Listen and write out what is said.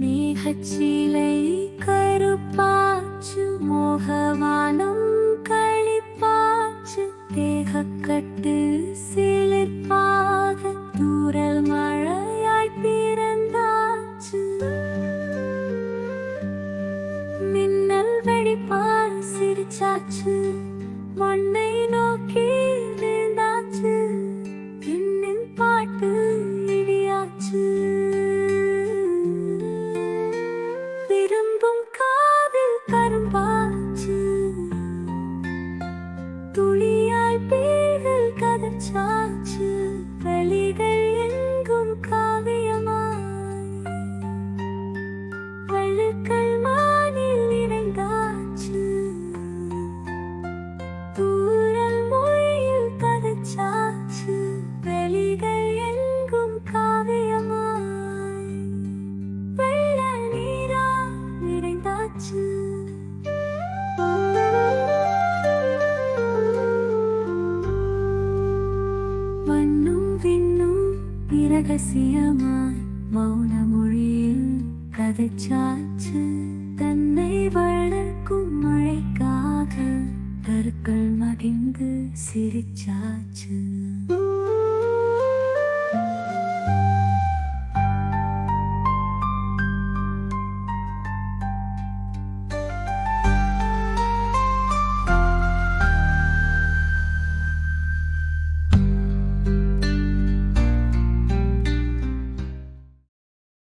மேகச்சிலை கருப்பாச்சு மோகவானம் களிப்பாச்சு தேகக்கட்டு சிலிர்ப்பாக வெடிப்பால் சிரிச்சாச்சு. மண்ணை நோக்கி விழுந்தாச்சு. இன்னின் பாட்டு இடியாச்சு. விரும்பும் காதில் கரும்பாச்சு. துளியாய் பேர்கள் கதச்சாச்சு. ரகசியமாய் மௌன மொழியில் கதைச்சாச்சு. தன்னை வளர்க்கும் மழைக்காக கருக்கள் மகிழ்ந்து சிரிச்சாச்சு.